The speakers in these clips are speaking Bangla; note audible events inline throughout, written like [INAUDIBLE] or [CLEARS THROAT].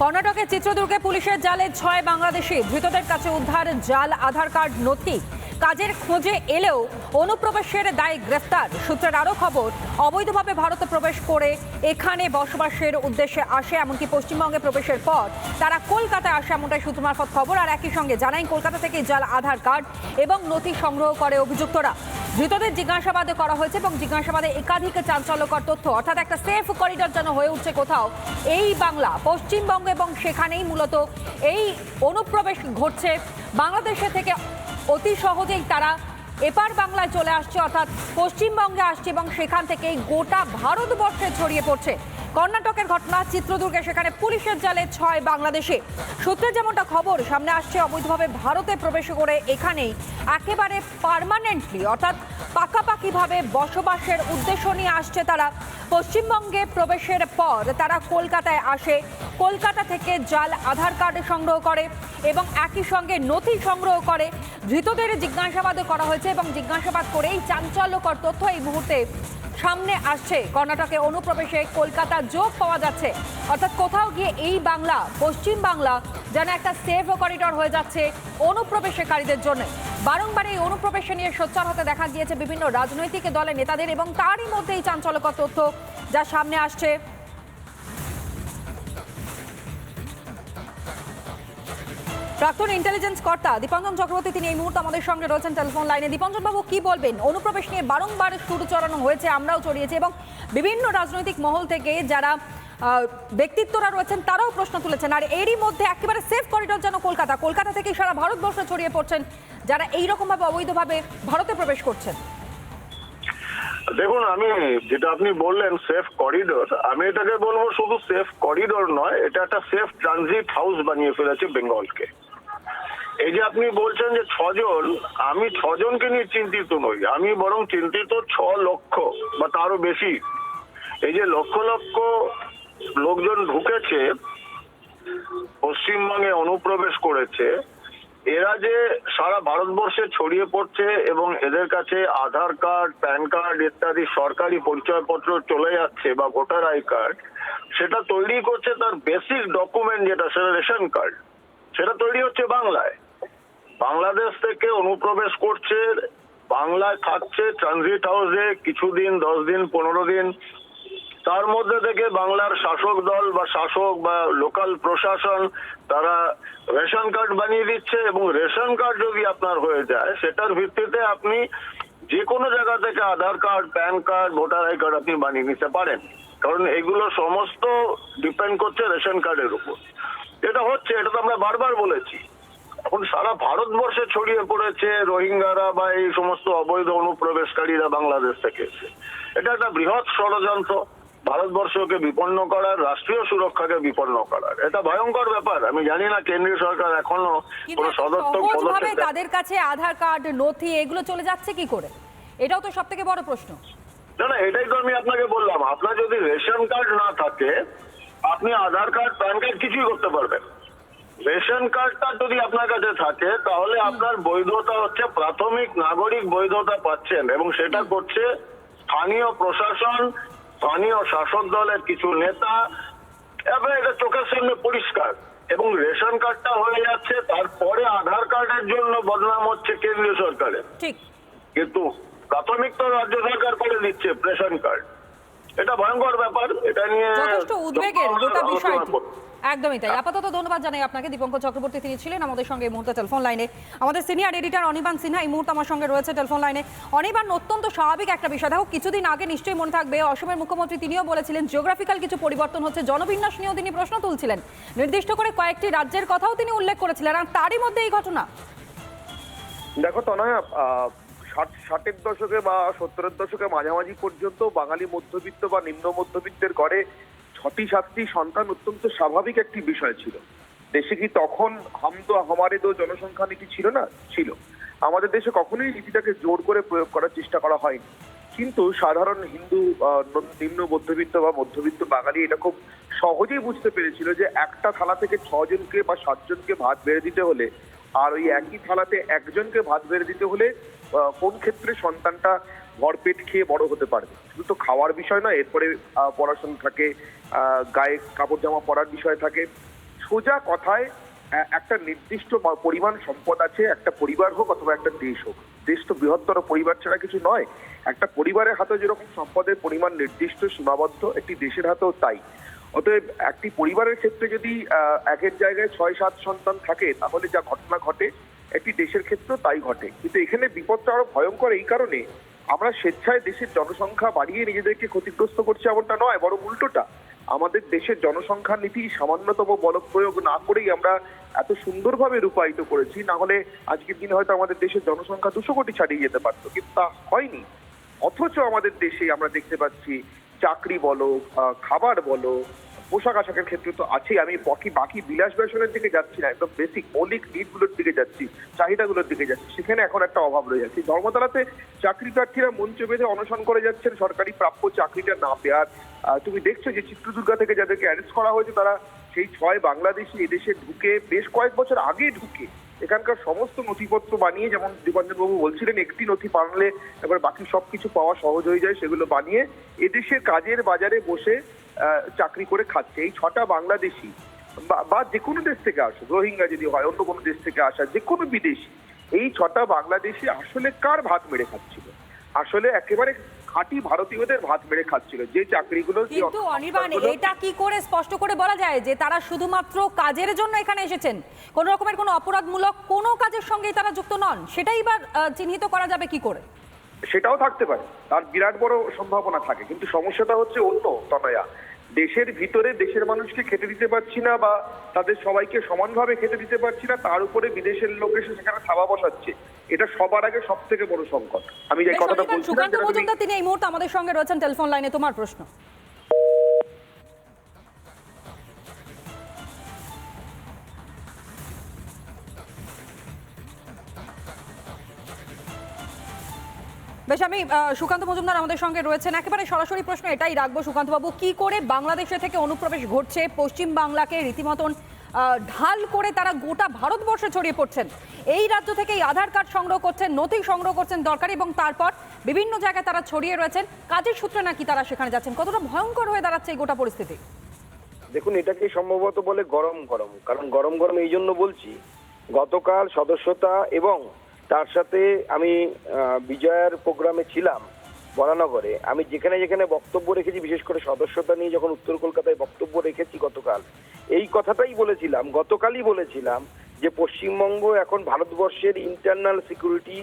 কর্ণাটকের চিত্রদুর্গে পুলিশের জালে ছয় বাংলাদেশি, ধৃতদের কাছে উদ্ধার, জাল, আধার কার্ড, নথি। কাজের খোঁজে এলেও অনুপ্রবেশের দায়ে গ্রেফতার। সূত্রের আরও খবর, অবৈধভাবে ভারতে প্রবেশ করে এখানে বসবাসের উদ্দেশ্যে আসে, এমনকি পশ্চিমবঙ্গে প্রবেশের পর তারা কলকাতায় আসে এমনটাই সূত্র মারফত খবর। আর একই সঙ্গে জানাই, কলকাতা থেকে জাল, আধার কার্ড এবং নথি সংগ্রহ করে অভিযুক্তরা। ধৃতদের জিজ্ঞাসাবাদে করা হয়েছে এবং জিজ্ঞাসাবাদে একাধিক চাঞ্চল্যকর তথ্য। অর্থাৎ একটা সেফ করিডর যেন হয়ে উঠছে কোথাও, এই বাংলা, পশ্চিমবঙ্গ এবং সেখানেই মূলত এই অনুপ্রবেশ ঘটছে। বাংলাদেশে থেকে অতি সহজেই তারা এপার বাংলায় চলে আসছে, অর্থাৎ পশ্চিমবঙ্গে আসছে এবং সেখান থেকেই গোটা ভারতবর্ষে ছড়িয়ে পড়ছে। কর্ণাটকের ঘটনা, চিত্রদুর্গে, সেখানে পুলিশের জালে ছয় বাংলাদেশে। সূত্রে যেমনটা খবর, সামনে আসছে অবৈধভাবে ভারতে প্রবেশ করে এখানেই একেবারে পার্মানেন্টলি অর্থাৎ পাকাপাকিভাবে বসবাসের উদ্দেশ্য নিয়ে আসছে তারা। পশ্চিমবঙ্গে প্রবেশের পর তারা কলকাতায় আসে। কলকাতা থেকে জাল আধার কার্ড সংগ্রহ করে এবং একই সঙ্গে নথি সংগ্রহ করে। ধৃতদের জিজ্ঞাসাবাদও করা হয়েছে এবং জিজ্ঞাসাবাদ করেই চাঞ্চল্যকর তথ্য এই মুহূর্তে সামনে আসছে। কর্ণাটকে অনুপ্রবেশে কলকাতা যোগ পাওয়া যাচ্ছে। অর্থাৎ কোথাও গিয়ে এই বাংলা, পশ্চিম বাংলা যেন একটা সেফ করিডর হয়ে যাচ্ছে অনুপ্রবেশকারীদের জন্য। বারংবার এই অনুপ্রবেশে নিয়ে সোচ্চার হতে দেখা গিয়েছে বিভিন্ন রাজনৈতিক দলের নেতাদের এবং তারই মধ্যে এই চাঞ্চল্যকর তথ্য যা সামনে আসছে। প্রাক্তন ইন্টেলিজেন্স কর্তা দীপঞ্জন চক্রবর্তী, তিনি এই মুহূর্তে আমাদের সঙ্গে রয়েছেন টেলিফোন লাইনে দীপঞ্জন বাবু, কি বলবেন? অনুপ্রবেশ নিয়ে বারংবার সুর চড়ানো হয়েছে, আমরাও চড়িয়েছি এবং বিভিন্ন রাজনৈতিক মহল থেকে যারা ব্যক্তিত্বরা রয়েছেন, তারাও প্রশ্ন তুলেছেন। আর এরই মধ্যে একেবারে সেফ করিডোর যেন কলকাতা কলকাতা থেকে সারা ভারতবর্ষ ছড়িয়ে পড়ছেন যারা এই রকমভাবে অবৈধভাবে ভারতে প্রবেশ করছেন। দেখুন, আমি যেটা আপনি বললেন সেফ করিডোর আমি এটাকে বলব শুধু সেফ করিডোর নয়, এটা একটা সেফ ট্রানজিট হাউস বানিয়ে ফেলেছে বেঙ্গলকে এই যে আপনি বলছেন যে ছজন, আমি ছজনকে নিয়ে চিন্তিত নই। আমি বরং চিন্তিত ছ লক্ষ বা তারও বেশি। এই যে লক্ষ লক্ষ লোকজন ঢুকেছে, পশ্চিমবঙ্গে অনুপ্রবেশ করেছে, এরা যে সারা ভারতবর্ষে ছড়িয়ে পড়ছে এবং এদের কাছে আধার কার্ড, প্যান কার্ড ইত্যাদি সরকারি পরিচয়পত্র চলে যাচ্ছে বা ভোটার আই কার্ড, সেটা তৈরি করছে তার বেসিক ডকুমেন্ট যেটা, সেটা রেশন কার্ড। সেটা তৈরি হচ্ছে বাংলায়। বাংলাদেশ থেকে অনুপ্রবেশ করছে, বাংলায় থাকছে ট্রানজিট হাউসে কিছুদিন, দশ দিন, পনেরো দিন। তার মধ্যে থেকে বাংলার শাসক দল বা শাসক বা লোকাল প্রশাসন তারা রেশন কার্ড বানিয়ে দিচ্ছে এবং রেশন কার্ড যদি আপনার হয়ে যায়, সেটার ভিত্তিতে আপনি যে কোনো জায়গা থেকে Aadhaar card, PAN card, voter ID card আপনি বানিয়ে নিতে পারেন। কারণ এগুলো সমস্ত ডিপেন্ড করছে রেশন কার্ডের উপর। এটা হচ্ছে, এটা তো আমরা বারবার বলেছি এখন সারা ভারতবর্ষে ছড়িয়ে পড়েছে রোহিঙ্গারা বা এই সমস্ত অবৈধ অনুপ্রবেশকারীরা বাংলাদেশ থেকে। এসে এটা একটা বৃহৎ ষড়যন্ত্র। ভারতবর্ষকে বিপন্ন করার রাষ্ট্রীয় সুরক্ষাকে বিপন্ন করার। এটা ভয়ঙ্কর ব্যাপার। আমি জানি না কেন্দ্রীয় সরকার এখনও কোনো সদর্থক পদক্ষেপ তাদের কাছে আধার কার্ড নথি এগুলো চলে যাচ্ছে কি করে? এটাও তো সব থেকে বড় প্রশ্ন। না না এটাই তো আমি আপনাকে বললাম। আপনার যদি রেশন কার্ড না থাকে আপনি আধার কার্ড প্যান কার্ড কিছুই করতে পারবেন রেশন কার্ডটা যদি আপনার কাছে থাকে তাহলে আপনার বৈধতা হচ্ছে প্রাথমিক নাগরিক বৈধতা পাচ্ছেন এবং সেটা করছে স্থানীয় প্রশাসন স্থানীয় শাসক দলের কিছু নেতা এবার এটা চোখের সামনে পরিষ্কার। এবং রেশন কার্ডটা হয়ে যাচ্ছে তারপরে আধার কার্ডের জন্য বদনাম হচ্ছে কেন্দ্রীয় সরকারের। কিন্তু প্রাথমিক তো রাজ্য সরকার করে দিচ্ছে রেশন কার্ড। এটা ভয়ঙ্কর ব্যাপার এটা নিয়ে যথেষ্ট উদ্বেগের গোটা বিষয়টি। একদমই তাই। আপাতত ধন্যবাদ জানাই আপনাকে। দীপঙ্কর চক্রবর্তী তিনি ছিলেন আমাদের সঙ্গে এই মুহূর্তে টেলিফোন লাইনে আমাদের সিনিয়র এডিটর অনিবান সিনহা এই মুহূর্তে আমার সঙ্গে রয়েছে টেলিফোন লাইনে অনিবান, অত্যন্ত স্বাভাবিক একটা বিষয়। দেখো কিছুদিন আগে নিশ্চয়ই মনে থাকবে, অসমের মুখ্যমন্ত্রী তিনিও বলেছিলেন জিওগ্রাফিক্যাল কিছু পরিবর্তন হচ্ছে। জনবিন্যাস নিয়েও তিনি প্রশ্ন তুলছিলেন। নির্দিষ্ট করে কয়েকটি রাজ্যের কথাও তিনি উল্লেখ করেছিলেন, আর তারই মধ্যে এই ঘটনা। দেখো তনয়া ষাট, ষাটের দশকে বা সত্তরের দশকে মাঝামাঝি পর্যন্ত বাঙালি মধ্যবিত্ত বা নিম্ন মধ্যবিত্তের ঘরে ছটি সাতটি সন্তান অত্যন্ত স্বাভাবিক একটি বিষয় ছিল। দেশে কি তখন হাম তো হমারে তো জনসংখ্যা নীতি ছিল না? ছিল। আমাদের দেশে কখনোই নীতিটাকে জোর করে প্রয়োগ করার চেষ্টা করা হয়নি। কিন্তু সাধারণ হিন্দু নিম্ন মধ্যবিত্ত বা মধ্যবিত্ত বাঙালি এটা খুব সহজেই বুঝতে পেরেছিল যে একটা থালা থেকে ছজনকে বা সাতজনকে ভাত বেড়ে দিতে হলে আর ওই একই থালাতে একজনকে ভাত বেড়ে দিতে হলে কোন ক্ষেত্রে সন্তানটা ভরপেট খেয়ে বড় হতে পারবে? শুধু তো খাওয়ার বিষয় না এরপরে পড়াশোনা থাকে গায়ে কাপড় জামা পরার বিষয় থাকে। সোজা কথায় একটা নির্দিষ্ট পরিমাণ সম্পদ আছে, একটা পরিবার হোক অথবা একটা দেশ হোক। দেশ তো বৃহত্তর, পরিবার ছাড়া কিছু নয়। একটা পরিবারের হাতে যেরকম সম্পদের পরিমাণ নির্দিষ্ট, সীমাবদ্ধ, একটি দেশের হাতেও তাই। অতএব একটি পরিবারের ক্ষেত্রে যদি একের জায়গায় ছয়, সাত সন্তান থাকে, তাহলে যা ঘটনা ঘটে, একটি দেশের ক্ষেত্রেও তাই ঘটে। কিন্তু এখানে বিপদটা আরও ভয়ঙ্কর এই কারণে, আমরা স্বেচ্ছায় দেশের জনসংখ্যা বাড়িয়ে নিজেদেরকে ক্ষতিগ্রস্ত করছি এমনটা নয়, বরং উল্টোটা। আমাদের দেশের জনসংখ্যা নীতি সামান্যতম বল প্রয়োগ না করেই আমরা এত সুন্দরভাবে রূপায়িত করেছি, না হলে আজকের দিনে হয়তো আমাদের দেশের জনসংখ্যা দুশো কোটি ছাড়িয়ে যেতে পারতো, কিন্তু তা হয়নি। অথচ আমাদের দেশে আমরা দেখতে পাচ্ছি চাকরি বলো খাবার বলো পোশাক আশাকের ক্ষেত্রে তো আছেই। আমি বাকি বাকি বিলাস ব্যসনের দিকে যাচ্ছি না, একদম বেসিক মৌলিক নিডগুলোর দিকে যাচ্ছি, চাহিদাগুলোর দিকে যাচ্ছি। সেখানে এখন একটা অভাব রয়ে যাচ্ছে। ধর্মতলাতে চাকরি প্রার্থীরা মঞ্চ বেঁধে অনশন করে যাচ্ছেন, সরকারি প্রাপ্য চাকরিটা না পেয়ার। তুমি দেখছ যে চিত্রদুর্গা থেকে যাদেরকে অ্যারেস্ট করা হয়েছে, তারা সেই ছয় বাংলাদেশি এদেশে ঢুকে, বেশ কয়েক বছর আগে ঢুকে এখানকার সমস্ত নথিপত্র বানিয়ে, যেমন দীপঞ্জন বাবু বলছিলেন, একটি নথি বানালে এবার বাকি সবকিছু পাওয়া সহজ হয়ে যায়, সেগুলো বানিয়ে এদেশের কাজের বাজারে বসে চাকরি করে খাচ্ছে। এই ছটা বাংলাদেশি বা- যে কোনো দেশ থেকে আসুক রোহিঙ্গা যদি হয় অন্য কোনো দেশ থেকে আসা যে কোনো বিদেশি এই ছটা বাংলাদেশি আসলে কার ভাত মেরে খাচ্ছিল? আসলে একেবারে খাঁটি ভারতীয়দের ভাত মেরে খাচ্ছিল যে চাকরিগুলো কিন্তু অনির্বাণ এটা কি করে স্পষ্ট করে বলা যায় যে তারা শুধুমাত্র কাজের জন্য এখানে এসেছেন? কোন রকমের কোনো অপরাধমূলক কোনো কাজের সঙ্গেই তারা যুক্ত নন সেটাই বা চিহ্নিত করা যাবে কি করে? সেটাও থাকতে পারে। তার বিরাট বড় সম্ভাবনা থাকে। কিন্তু সমস্যাটা হচ্ছে অন্য তনয়া। দেশের ভিতরে দেশের মানুষকে খেতে দিতে পারছি না বা তাদের সবাইকে সমানভাবে খেতে দিতে পারছি না তার উপরে বিদেশের লোক এসে সেখানে থাবা বসাচ্ছে। এটা সবার আগে সব থেকে বড় সংকট। আমি যে কথাটা বলছি বলছিলাম সুকান্ত মজুমদার তিনি এই মুহূর্তে আমাদের সঙ্গে রয়েছেন টেলিফোন লাইনে। তোমার প্রশ্ন? বেশ, আমি সুকান্ত মজুমদার আমাদের সঙ্গে রয়েছেন। একেবারে সরাসরি প্রশ্ন এটাই রাখব সুকান্ত বাবু কি করে বাংলাদেশে থেকে অনুপ্রবেশ ঘটছে? পশ্চিম বাংলাকে রীতিমতন ঢাল করে তারা গোটা ভারতবর্ষে ছড়িয়ে পড়ছেন। এই রাজ্য থেকে আধার কার্ড সংগ্রহ করছেন, নথি সংগ্রহ করছেন দরকারি এবং তারপর বিভিন্ন জায়গায় তারা ছড়িয়ে রয়েছেন। কাজের সূত্রে নাকি তারা সেখানে যাচ্ছেন? কতটা ভয়ঙ্কর হয়ে দাঁড়াচ্ছে এই গোটা পরিস্থিতি? দেখুন এটাকে সম্ভবত বলে গরম গরম? কারণ গরম গরম এই জন্য বলছি, গতকাল সদস্যতা এবং তার সাথে আমি বিজয়ার প্রোগ্রামে ছিলাম বরানগরে। আমি যেখানে যেখানে বক্তব্য রেখেছি, বিশেষ করে সদস্যতা নিয়ে যখন উত্তর কলকাতায় বক্তব্য রেখেছি গতকাল, এই কথাটাই বলেছিলাম, গতকালই বলেছিলাম যে পশ্চিমবঙ্গ এখন ভারতবর্ষের ইন্টারনাল সিকিউরিটি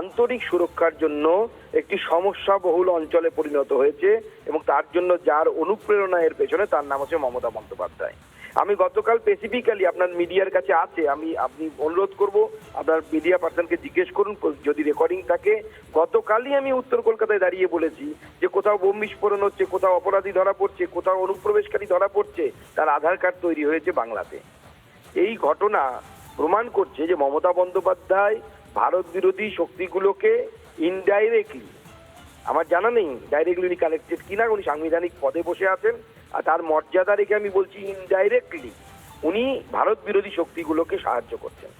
আন্তরিক সুরক্ষার জন্য একটি সমস্যা বহুল অঞ্চলে পরিণত হয়েছে এবং তার জন্য যার অনুপ্রেরণা এর পেছনে তার নাম হচ্ছে মমতা বন্দ্যোপাধ্যায়। আমি গতকাল স্পেসিফিক্যালি আপনার মিডিয়ার কাছে আছে, আমি আপনি অনুরোধ করব আপনার মিডিয়া পার্সনকে জিজ্ঞেস করুন, যদি রেকর্ডিং থাকে। গতকালই আমি উত্তর কলকাতায় দাঁড়িয়ে বলেছি যে কোথাও বোম বিস্ফোরণ হচ্ছে, কোথাও অপরাধী ধরা পড়ছে, কোথাও অনুপ্রবেশকারী ধরা পড়ছে, তার আধার কার্ড তৈরি হয়েছে বাংলাতে। এই ঘটনা প্রমাণ করছে যে মমতা বন্দ্যোপাধ্যায় ভারত বিরোধী শক্তিগুলোকে ইনডাইরেক্টলি আমার জানা নেই ডাইরেক্টলি উনি কালেক্টেড কিনা, উনি সাংবিধানিক পদে বসে আছেন আর তার মর্যাদা রেখে আমি বলছি ইনডাইরেক্টলি উনি ভারত বিরোধী শক্তিগুলোকে সাহায্য করছেন।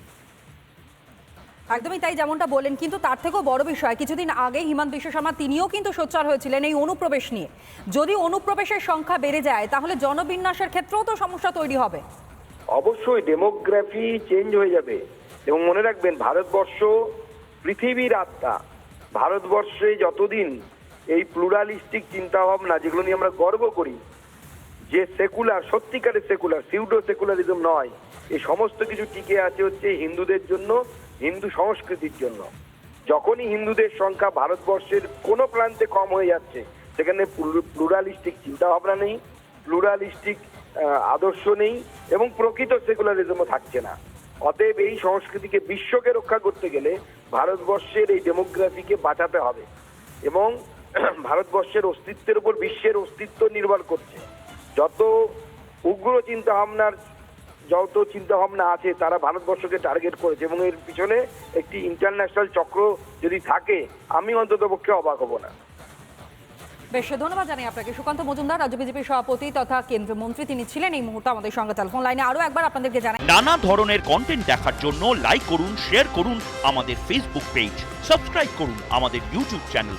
একদমই তাই যেমনটা বললেন কিন্তু তার থেকেও বড় বিষয় কিছুদিন আগে হিমন্ত বিশ্ব শর্মা তিনিও কিন্তু সোচ্চার হয়েছিলেন এই অনুপ্রবেশ নিয়ে। যদি অনুপ্রবেশের সংখ্যা বেড়ে যায় তাহলে জনবিন্যাসের ক্ষেত্রেও তো সমস্যা তৈরি হবে। অবশ্যই ডেমোগ্রাফি চেঞ্জ হয়ে যাবে। এবং মনে রাখবেন ভারতবর্ষ পৃথিবীর আত্মা। ভারতবর্ষে যতদিন এই প্লুরালিস্টিক চিন্তা ভাবনা যেগুলো নিয়ে আমরা গর্ব করি যে সেকুলার সত্যিকারের সেকুলার সিউডো সেকুলারিজম নয়। এই সমস্ত কিছু টিকে আছে হচ্ছে হিন্দুদের জন্য, হিন্দু সংস্কৃতির জন্য। যখনই হিন্দুদের সংখ্যা ভারতবর্ষের কোনো প্রান্তে কম হয়ে যাচ্ছে, সেখানে প্লুরালিস্টিক চিন্তা ভাবনা নেই প্লুরালিস্টিক আদর্শ নেই এবং প্রকৃত সেকুলারিজমও থাকছে না। অতএব এই সংস্কৃতিকে বিশ্বকে রক্ষা করতে গেলে ভারতবর্ষের এই ডেমোগ্রাফিকে বাঁচাতে হবে এবং [CLEARS THROAT] ভারতবর্ষের অস্তিত্বের উপর বিশ্বের অস্তিত্ব নির্ভর করছে। যত উগ্র চিন্তা ভাবনার যত চিন্তা ভাবনা আছে তারা ভারতবর্ষকে টার্গেট করেছে এবং এর পিছনে একটি ইন্টারন্যাশনাল চক্র যদি থাকে আমি অন্তত পক্ষে অবাক হব না। বেশ ধন্যবাদ জানাই আপনাকে। সুকান্ত মজুমদার রাজ্য বিজেপির সভাপতি তথা কেন্দ্রীয় মন্ত্রী তিনি ছিলেন এই মুহূর্তে আমাদের সঙ্গে টেলিফোন লাইনে আরও একবার আপনাদেরকে জানাই নানা ধরনের কন্টেন্ট দেখার জন্য লাইক করুন শেয়ার করুন আমাদের ফেসবুক পেজ সাবস্ক্রাইব করুন আমাদের ইউটিউব চ্যানেল